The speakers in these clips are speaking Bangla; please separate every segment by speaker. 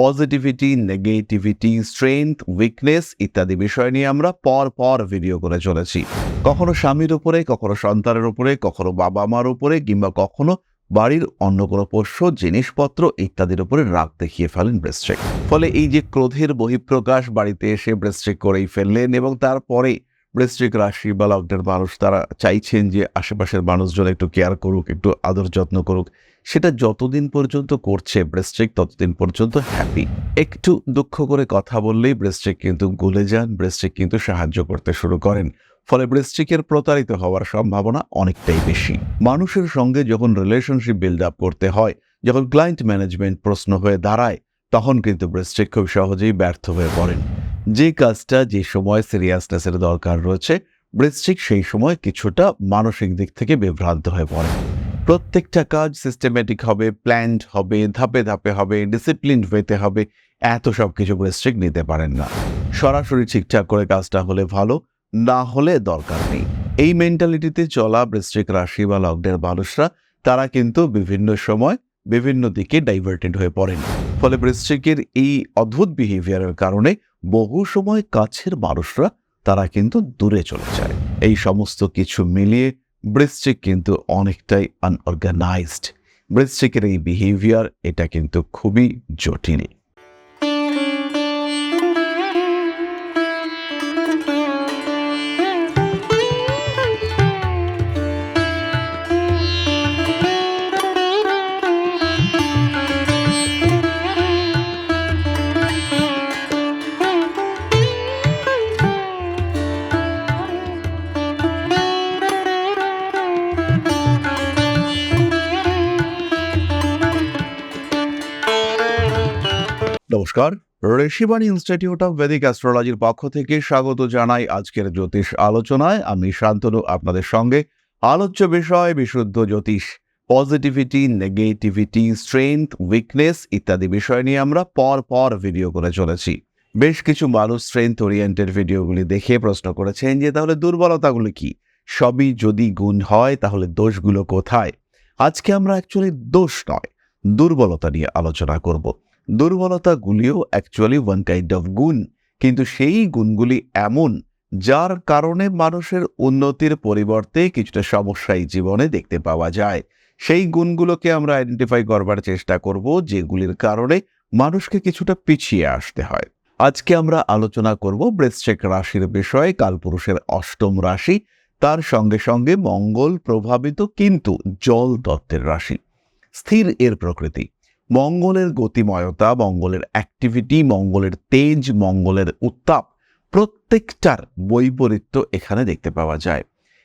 Speaker 1: পজিটিভিটি নেগেটিভিটি স্ট্রেংথ উইকনেস ইত্যাদি বিষয় নিয়ে আমরা পর পর ভিডিও করে চলেছি। কখনো স্বামীর উপরে, কখনো সন্তানের উপরে, কখনো বাবা মার উপরে কিংবা কখনো বাড়ির অন্য কোনো পোষ্য, জিনিসপত্র ইত্যাদির উপরে রাগ দেখিয়ে ফেলেন ব্রেস্ট্রেক ফলে এই যে ক্রোধের বহিঃপ্রকাশ, বাড়িতে এসে ব্রেস্ট্রেক করেই ফেললেন এবং তারপরে বৃশ্চিক রাশি বা লগ্নের মানুষ তারা চাইছেন যে আশেপাশের মানুষজন একটু কেয়ার করুক, একটু আদর যত্ন করুক। সেটা যতদিন পর্যন্ত করছে ব্রেস্ট্রিক ততদিন পর্যন্ত হ্যাপি একটু দুঃখ করে কথা বললেই ব্রেস্ট্রিক কিন্তু গলে যান ব্রেস্ট্রিক কিন্তু সাহায্য করতে শুরু করেন। ফলে ব্রেস্ট্রিকের প্রতারিত হওয়ার সম্ভাবনা অনেকটাই বেশি। মানুষের সঙ্গে যখন রিলেশনশিপ বিল্ড আপ করতে হয়, যখন ক্লায়েন্ট ম্যানেজমেন্ট প্রশ্ন হয়ে দাঁড়ায়, তখন কিন্তু ব্রেস্ট্রিক খুব সহজেই ব্যর্থ হয়ে পড়েন। যে কাজটা যে সময় সিরিয়াসনেসের দরকার রয়েছে, বৃশ্চিক সেই সময় কিছুটা মানসিক দিক থেকে বিভ্রান্ত হয়ে পড়ে। প্রত্যেকটা কাজ সিস্টেমেটিক হবে প্ল্যান্ড হবে, ধাপে ধাপে হবে ডিসিপ্লিন হইতে হবে, এত সব কিছু বৃশ্চিক নিতে পারেন না। সরাসরি ঠিকঠাক করে কাজটা হলে ভালো, না হলে দরকার নেই। এই মেন্টালিটিতে চলা বৃশ্চিক রাশি বা লগ্নের মানুষরা, তারা কিন্তু বিভিন্ন সময় বিভিন্ন দিকে ডাইভার্টেড হয়ে পড়েন। ফলে বৃশ্চিকের এই অদ্ভুত বিহেভিয়ারের কারণে বহু সময় কাছের মানুষরা তারা কিন্তু দূরে চলে যায়। এই সমস্ত কিছু মিলিয়ে বৃশ্চিক কিন্তু অনেকটাই আনঅর্গানাইজড বৃশ্চিকের এই বিহেভিয়ার এটা কিন্তু খুবই জটিল। নমস্কার। ঋষিবাণী ইনস্টিটিউট অফ ভেদিক অ্যাস্ট্রোলজির পক্ষ থেকে স্বাগত জানাই আজকের জ্যোতিষ আলোচনায়। আমি শান্তনু, আপনাদের সঙ্গে। আলোচ্য বিষয়, বিশুদ্ধ জ্যোতিষ। পজিটিভিটি নেগেটিভিটি স্ট্রেংথ উইকনেস ইত্যাদি বিষয় নিয়ে আমরা পর পর ভিডিও করে চলেছি। বেশ কিছু মানুষ স্ট্রেংথ ওরিয়েন্টেড ভিডিওগুলি দেখে প্রশ্ন করেছেন যে, তাহলে দুর্বলতাগুলি কি? সবই যদি গুণ হয়, তাহলে দোষগুলো কোথায়? আজকে আমরা অ্যাকচুয়ালি দোষ নয়, দুর্বলতা নিয়ে আলোচনা করব। দুর্বলতাগুলিও অ্যাকচুয়ালি ওয়ান কাইন্ড অফ গুণ। কিন্তু সেই গুণগুলি এমন, যার কারণে মানুষের উন্নতির পরিবর্তে কিছুটা সমস্যাই জীবনে দেখতে পাওয়া যায়। সেই গুণগুলোকে আমরা আইডেন্টিফাই করবার চেষ্টা করব, যেগুলির কারণে মানুষকে কিছুটা পিছিয়ে আসতে হয়। আজকে আমরা আলোচনা করব বৃশ্চিক রাশির বিষয়ে কালপুরুষের অষ্টম রাশি, তার সঙ্গে সঙ্গে মঙ্গল প্রভাবিত কিন্তু জল তত্ত্বের রাশি। স্থির এর প্রকৃতি। মঙ্গলের গতিময়তা, মঙ্গলের অ্যাক্টিভিটি মঙ্গলের তেজ, মঙ্গলের উত্তাপ প্রত্যেকটার বৈপরীত্য এখানে দেখতে পাওয়া যায়।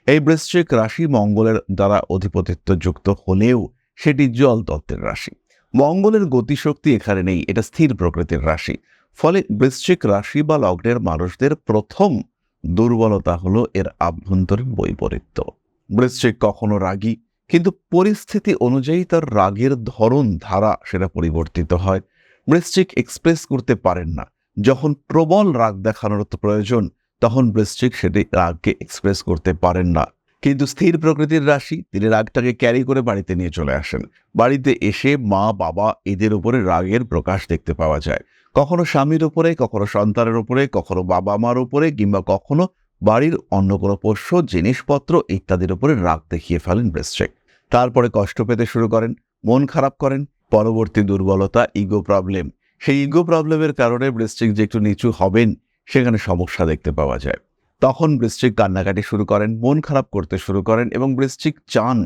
Speaker 1: এই বৃশ্চিক রাশি মঙ্গলের দ্বারা অধিপতিত্ব যুক্ত হলেও সেটি জল তত্ত্বের রাশি। মঙ্গলের গতিশক্তি এখানে নেই, এটা স্থির প্রকৃতির রাশি। ফলে বৃশ্চিক রাশি বা লগ্নের মানুষদের প্রথম দুর্বলতা হলো এর আভ্যন্তরীণ বৈপরীত্য। বৃশ্চিক কখনো রাগী কিন্তু পরিস্থিতি অনুযায়ী তার রাগের ধরন, ধারা সেটা পরিবর্তিত হয়। বৃশ্চিক এক্সপ্রেস করতে পারেন না। যখন প্রবল রাগ দেখানোর প্রয়োজন, তখন বৃশ্চিক সেটি রাগকে এক্সপ্রেস করতে পারেন না। কিন্তু স্থির প্রকৃতির রাশি, তিনি রাগটাকে ক্যারি করে বাড়িতে নিয়ে চলে আসেন। বাড়িতে এসে মা, বাবা এদের উপরে রাগের প্রকাশ দেখতে পাওয়া যায়। কখনো স্বামীর উপরে, কখনো সন্তানের উপরে, কখনো বাবা মার উপরে, কিংবা কখনো বাড়ির অন্য কোনো পোষ্য, জিনিসপত্র ইত্যাদির উপরে রাগ দেখিয়ে ফেলেন বৃশ্চিক তারপরে কষ্ট পেতে শুরু করেন, মন খারাপ করেন, পরবর্তী দুর্বলতা ইগো প্রবলেম সেই ইগো প্রবলেমের কারণে বৃশ্চিক যে একটু নিচু হবেন, সেখানে সমস্যা দেখতে পাওয়া যায়। তখন বৃশ্চিক কান্নাকাটি শুরু করেন, মন খারাপ করতে শুরু করেন এবং বৃশ্চিক চান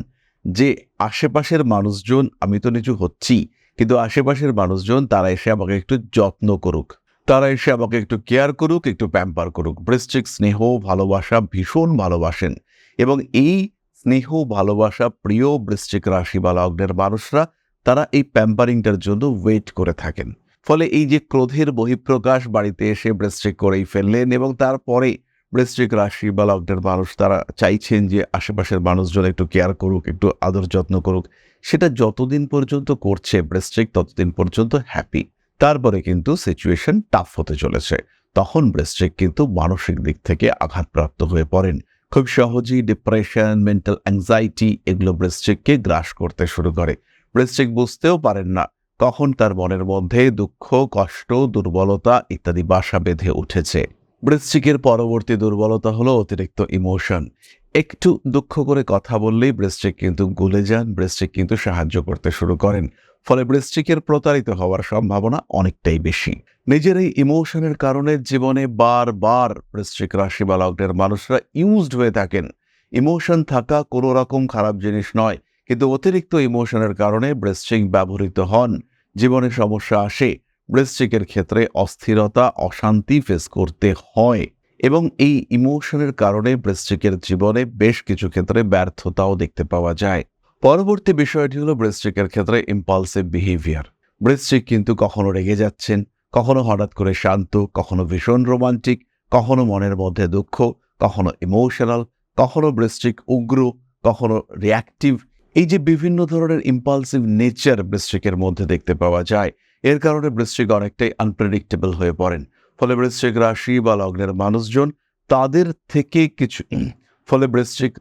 Speaker 1: যে, আশেপাশের মানুষজন, আমি তো নিচু হচ্ছি, কিন্তু আশেপাশের মানুষজন, তারা এসে আমাকে একটু যত্ন করুক। তারা এসে আমাকে একটু কেয়ার করুক, একটু প্যাম্পার করুক। বৃশ্চিক স্নেহ, ভালোবাসা ভীষণ ভালোবাসেন এবং এই স্নেহ, ভালোবাসা প্রিয় বৃশ্চিক রাশি বা লগ্নের মানুষরা, তারা এই প্যাম্পারিংটার জন্য ওয়েট করে থাকেন। ফলে এই যে ক্রোধের বহিঃপ্রকাশ, বাড়িতে এসে বৃশ্চিক করেই ফেললেন এবং তারপরে বৃশ্চিক রাশি বা লগ্নের মানুষ তারা চাইছেন যে আশেপাশের মানুষজন একটু কেয়ার করুক, একটু আদর যত্ন করুক। সেটা যতদিন পর্যন্ত করছে বৃশ্চিক, ততদিন পর্যন্ত হ্যাপি তারপরে কিন্তু সিচুয়েশন টাফ হতে চলেছে। তখন বৃশ্চিক কিন্তু মানসিক দিক থেকে আঘাতপ্রাপ্ত হয়ে পড়েন। খুব সহজেই ডিপ্রেশন মেন্টাল অ্যাংজাইটি এগুলো বৃশ্চিককে গ্রাস করতে শুরু করে। বৃশ্চিক বুঝতেও পারেন না কখন তার মনের মধ্যে দুঃখ, কষ্ট, দুর্বলতা ইত্যাদি বাসা বেঁধে উঠেছে। বৃশ্চিকের পরবর্তী দুর্বলতা হলো অতিরিক্ত ইমোশন একটু দুঃখ করে কথা বললেই বৃশ্চিক কিন্তু গুলে যান, বৃশ্চিক কিন্তু সাহায্য করতে শুরু করেন। ফলে বৃশ্চিকের প্রতারিত হওয়ার সম্ভাবনা অনেকটাই বেশি। নিজের এই ইমোশনের কারণে জীবনে বারবার বৃশ্চিক রাশি বা লগ্নের মানুষরা ইউজড হয়ে থাকেন। ইমোশন থাকা কোনো রকম খারাপ জিনিস নয়, কিন্তু অতিরিক্ত ইমোশনের কারণে বৃশ্চিক ব্যবহৃত হন। জীবনে সমস্যা আসে, বৃশ্চিকের ক্ষেত্রে অস্থিরতা, অশান্তি ফেস করতে হয় এবং এই ইমোশনের কারণে বৃশ্চিকের জীবনে বেশ কিছু ক্ষেত্রে ব্যর্থতাও দেখতে পাওয়া যায়। পরবর্তী বিষয়টি হলো বৃশ্চিকের ক্ষেত্রে ইম্পালসিভ বিহেভিয়ার বৃশ্চিক কিন্তু কখনো রেগে যাচ্ছেন, কখনো হঠাৎ করে শান্ত, কখনো ভীষণ রোমান্টিক কখনো মনের মধ্যে দুঃখ, কখনো ইমোশনাল কখনো বৃশ্চিক উগ্র, কখনো রিয়াক্টিভ এই যে বিভিন্ন ধরনের ইম্পালসিভ নেচার বৃশ্চিকের মধ্যে দেখতে পাওয়া যায়, এর কারণে বৃশ্চিক অনেকটাই আনপ্রেডিক্টেবল হয়ে পড়েন। ফলে বৃশ্চিক রাশি বা লগ্নের মানুষজন তাদের থেকে কিছু, ফলে বৃশ্চিক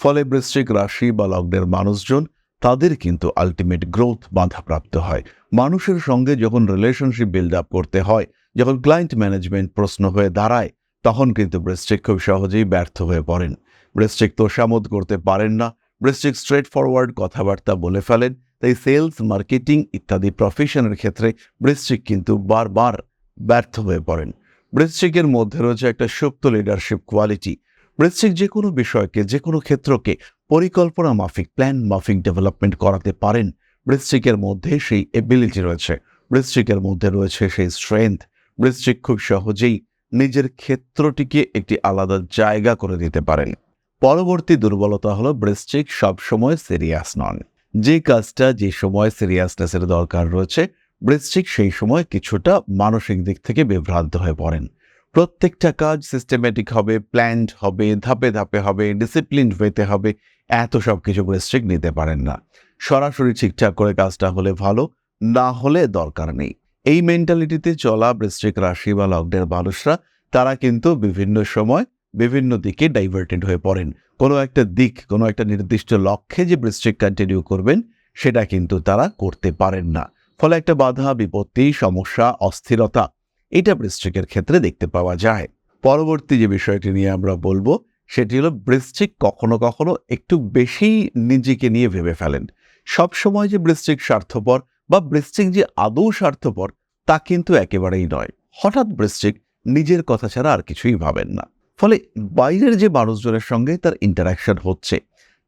Speaker 1: ফলে বৃশ্চিক রাশি বা লগ্নের মানুষজন, তাদের কিন্তু আলটিমেট গ্রোথ বাধাপ্রাপ্ত হয়। মানুষের সঙ্গে যখন রিলেশনশিপ বিল্ড আপ করতে হয়, যখন ক্লায়েন্ট ম্যানেজমেন্ট প্রশ্ন হয়ে দাঁড়ায়, তখন কিন্তু বৃশ্চিক খুব সহজেই ব্যর্থ হয়ে পড়েন। বৃশ্চিক তোষামোদ করতে পারেন না, বৃশ্চিক স্ট্রেট ফরওয়ার্ড কথাবার্তা বলে ফেলেন, তাই সেলস মার্কেটিং ইত্যাদি প্রফেশনের ক্ষেত্রে বৃশ্চিক কিন্তু বারবার ব্যর্থ হয়ে পড়েন। বৃশ্চিকের মধ্যে রয়েছে একটা সুপ্ত লিডারশিপ কোয়ালিটি বৃশ্চিক যে কোনো বিষয়কে যে কোনো ক্ষেত্রকে পরিকল্পনা মাফিক প্ল্যান মাফিক ডেভেলপমেন্ট করাতে পারেন। বৃশ্চিকের মধ্যে সেই এবিলিটি রয়েছে। বৃশ্চিকের মধ্যে রয়েছে সেই স্ট্রেংথ বৃশ্চিক খুব সহজেই নিজের ক্ষেত্রটিকে একটি আলাদা জায়গা করে দিতে পারেন। পরবর্তী দুর্বলতা হলো বৃশ্চিক সবসময় সিরিয়াস নন। যে কাজটা, যে সময় সিরিয়াসনেসের দরকার রয়েছে বৃশ্চিক সেই সময় কিছুটা মানসিক দিক থেকে বিভ্রান্ত হয়ে পড়েন। প্রত্যেকটা কাজ সিস্টেমেটিক হবে প্ল্যান্ড হবে, ধাপে ধাপে হবে ডিসিপ্লিন হইতে হবে, এত সব কিছু বৃশ্চিক নিতে পারেন না। সরাসরি ঠিকঠাক করে কাজটা হলে ভালো, না হলে দরকার নেই। এই মেন্টালিটিতে চলা বৃশ্চিক রাশি বা লগ্নের মানুষরা, তারা কিন্তু বিভিন্ন সময় বিভিন্ন দিকে ডাইভার্টেড হয়ে পড়েন। কোনো একটা দিক, কোনো একটা নির্দিষ্ট লক্ষ্যে যে বৃশ্চিক কন্টিনিউ করবেন, সেটা কিন্তু তারা করতে পারেন না। ফলে একটা বাধা, বিপত্তি, সমস্যা, অস্থিরতা এটা বৃশ্চিকের ক্ষেত্রে দেখতে পাওয়া যায়। পরবর্তী যে বিষয়টি নিয়ে আমরা বলব, সেটি হলো বৃশ্চিক কখনো কখনো একটু বেশি নিজেকে নিয়ে ভেবে ফেলেন। সব সময় যে বৃশ্চিক স্বার্থপর বা বৃশ্চিক যে আদৌ স্বার্থপর, তা কিন্তু একেবারেই নয়। হঠাৎ বৃশ্চিক নিজের কথা ছাড়া আর কিছুই ভাবেন না। ফলে বাইরের যে মানুষজনের সঙ্গে তার ইন্টারাকশন হচ্ছে,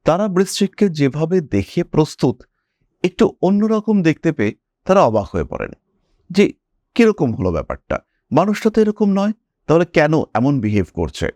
Speaker 1: তারা বৃশ্চিককে যেভাবে দেখে প্রস্তুত, একটু অন্যরকম দেখতে পেয়ে তারা অবাক হয়ে পড়েন। যে কীরকম হলো ব্যাপারটা? মানুষটা তো এরকম নয়। তাহলে কেন এমন বিহেভ করছে?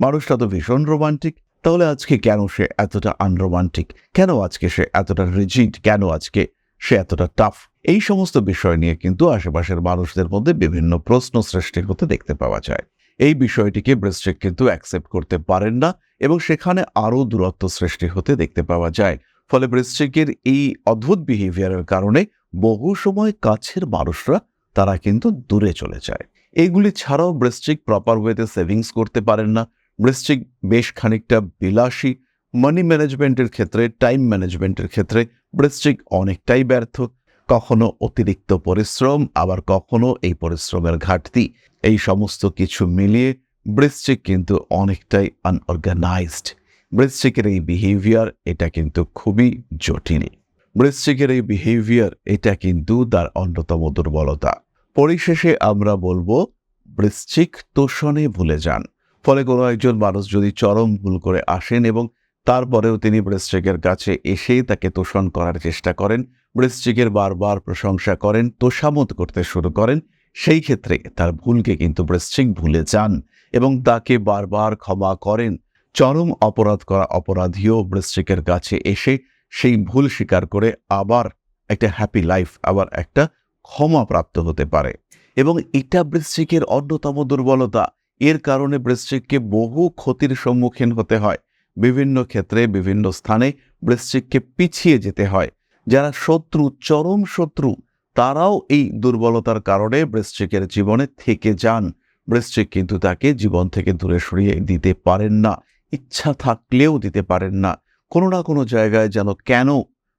Speaker 1: মানুষটা তো ভীষণ রোমান্টিক তাহলে আজকে কেন সে এতটা আনরোমান্টিক কেন আজকে সে এতটা রিজিড কেন আজকে সে এতটা টাফ এই সমস্ত বিষয় নিয়ে কিন্তু আশেপাশের মানুষদের মধ্যে বিভিন্ন প্রশ্ন সৃষ্টি হতে দেখতে পাওয়া যায়। এই বিষয়টিকে বৃশ্চিক কিন্তু অ্যাকসেপ্ট করতে পারেন না এবং সেখানে আরও দূরত্ব সৃষ্টি হতে দেখতে পাওয়া যায়। ফলে বৃশ্চিকের এই অদ্ভুত বিহেভিয়ারের কারণে বহু সময় কাছের মানুষরা তারা কিন্তু দূরে চলে যায়। এইগুলি ছাড়াও বৃশ্চিক প্রপার ওয়েতে সেভিংস করতে পারেন না। বৃশ্চিক বেশ খানিকটা বিলাসী মানি ম্যানেজমেন্টের ক্ষেত্রে টাইম ম্যানেজমেন্টের ক্ষেত্রে বৃশ্চিক অনেকটাই ব্যর্থ। কখনো অতিরিক্ত পরিশ্রম, আবার কখনো এই পরিশ্রমের ঘাটতি। এই সমস্ত কিছু মিলিয়ে বৃশ্চিক কিন্তু অনেকটাই আনঅর্গানাইজড বৃশ্চিকের এই বিহেভিয়ার এটা কিন্তু খুবই জটিল। বৃশ্চিকের এই বিহেভিয়ার এটা কিন্তু তার অন্যতম দুর্বলতা। পরিশেষে আমরা বলব বৃশ্চিক তোষণে ভুলে যান। ফলে কোনো একজন মানুষ যদি চরম ভুল করে আসেন এবং তারপরেও তিনি বৃশ্চিকের কাছে এসে তাকে তোষণ করার চেষ্টা করেন বৃশ্চিকের বারবার প্রশংসা করেন তোষামত করতে শুরু করেন, সেই ক্ষেত্রে তার ভুলকে কিন্তু বৃশ্চিক ভুলে যান এবং তাকে বারবার ক্ষমা করেন। চরম অপরাধ করা অপরাধীও বৃশ্চিকের কাছে এসে সেই ভুল স্বীকার করে আবার একটা হ্যাপি লাইফ আবার একটা ক্ষমা প্রাপ্ত হতে পারে। এবং এটা বৃশ্চিকের অন্যতম দুর্বলতা। এর কারণে বৃশ্চিককে বহু ক্ষতির সম্মুখীন হতে হয়। বিভিন্ন ক্ষেত্রে, বিভিন্ন স্থানে বৃশ্চিককে পিছিয়ে যেতে হয়। যারা শত্রু, চরম শত্রু, তারাও এই দুর্বলতার কারণে বৃশ্চিকের জীবনে থেকে যান। বৃশ্চিক কিন্তু তাকে জীবন থেকে দূরে সরিয়ে দিতে পারেন না। ইচ্ছা থাকলেও দিতে পারেন না। কোনো না কোনো জায়গায় যেন কেন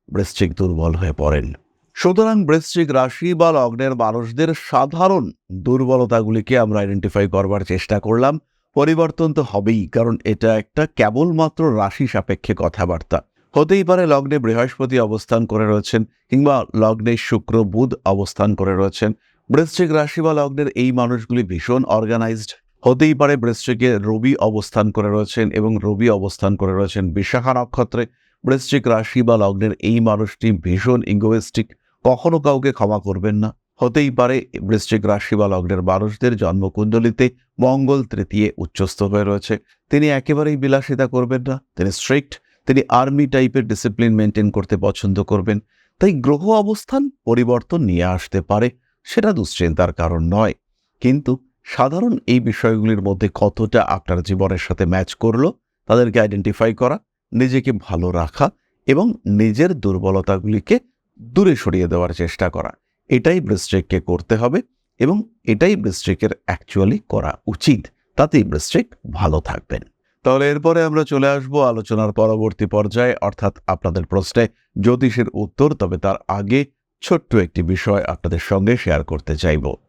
Speaker 1: বৃশ্চিক দুর্বল হয়ে পড়েন?
Speaker 2: সুতরাং বৃশ্চিক রাশি বা লগ্নের মানুষদের সাধারণ দুর্বলতাগুলিকে আমরা আইডেন্টিফাই করবার চেষ্টা করলাম। পরিবর্তন তো হবেই, কারণ এটা একটা কেবলমাত্র রাশি সাপেক্ষে কথাবার্তা। হতেই পারে লগ্নে বৃহস্পতি অবস্থান করে রয়েছেন কিংবা লগ্নে শুক্র বুধ অবস্থান করে রয়েছেন। বৃশ্চিক রাশি বা লগ্নের এই মানুষগুলি ভীষণ অর্গানাইজড হতেই পারে বৃশ্চিকে রবি অবস্থান করে রয়েছেন এবং রবি অবস্থান করে রয়েছেন বিশাখা নক্ষত্রে। বৃশ্চিক রাশি বা লগ্নের এই মানুষটি ভীষণ ইগোয়েস্টিক কখনো কাউকে ক্ষমা করবেন না। হতেই পারে বৃশ্চিক রাশি বা লগ্নের মানুষদের জন্মকুণ্ডলিতে মঙ্গল তৃতীয় উচ্চস্থ হয়ে রয়েছে। তিনি একেবারেই বিলাসিতা করবেন না, তিনি স্ট্রিক্ট তিনি আর্মি টাইপের ডিসিপ্লিন মেনটেন করতে পছন্দ করবেন। তাই গ্রহ অবস্থান পরিবর্তন নিয়ে আসতে পারে, সেটা দুশ্চিন্তার কারণ নয়। কিন্তু সাধারণ এই বিষয়গুলির মধ্যে কতটা আপনার জীবনের সাথে ম্যাচ করল, তাদেরকে আইডেন্টিফাই করা, নিজেকে ভালো রাখা এবং নিজের দুর্বলতাগুলিকে দূরে সরিয়ে দেওয়ার চেষ্টা করা। এটাই বৃশ্চিককে করতে হবে এবং এটাই বৃশ্চিকের অ্যাকচুয়ালি করা উচিত। তাতেই বৃশ্চিক ভালো থাকবেন তাহলে এরপরে আমরা চলে আসব আলোচনার পরবর্তী পর্যায়ে, অর্থাৎ আপনাদের প্রশ্নে জ্যোতিষের উত্তর, তবে তার আগে ছোট্ট একটি বিষয় আপনাদের সঙ্গে শেয়ার করতে চাইব।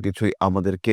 Speaker 1: কিছুই আমাদেরকে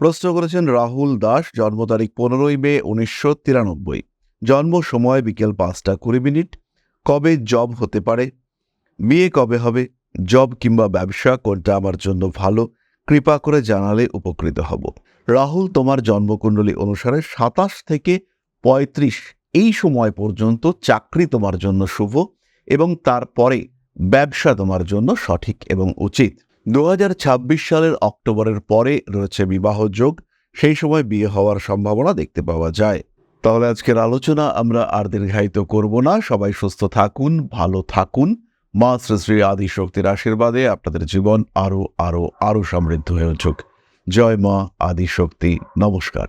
Speaker 2: প্রশ্ন করেছেন রাহুল দাস, জন্ম তারিখ পনেরোই মে উনিশশো তিরানব্বই। জন্ম সময় বিকেল পাঁচটা কুড়ি মিনিট। কবে জব হতে পারে? বিয়ে কবে হবে? জব কিংবা ব্যবসা কোনটা আমার জন্য ভালো? কৃপা করে জানালে উপকৃত হব। রাহুল, তোমার জন্মকুণ্ডলী অনুসারে সাতাশ থেকে পঁয়ত্রিশ এই সময় পর্যন্ত চাকরি তোমার জন্য শুভ এবং তারপরে
Speaker 1: ব্যবসা তোমার জন্য সঠিক এবং উচিত। দু হাজার ছাব্বিশ সালের অক্টোবরের পরে রয়েছে বিবাহ যোগ। সেই সময় বিয়ে হওয়ার সম্ভাবনা দেখতে পাওয়া যায়। তাহলে আজকের আলোচনা আমরা আর দীর্ঘায়িত করব না। সবাই সুস্থ থাকুন, ভালো থাকুন। মা শ্রী শ্রী আদি শক্তির আশীর্বাদে আপনাদের জীবন আরও আরও আরও সমৃদ্ধ হয়ে উঠুক। জয় মা আদি শক্তি নমস্কার।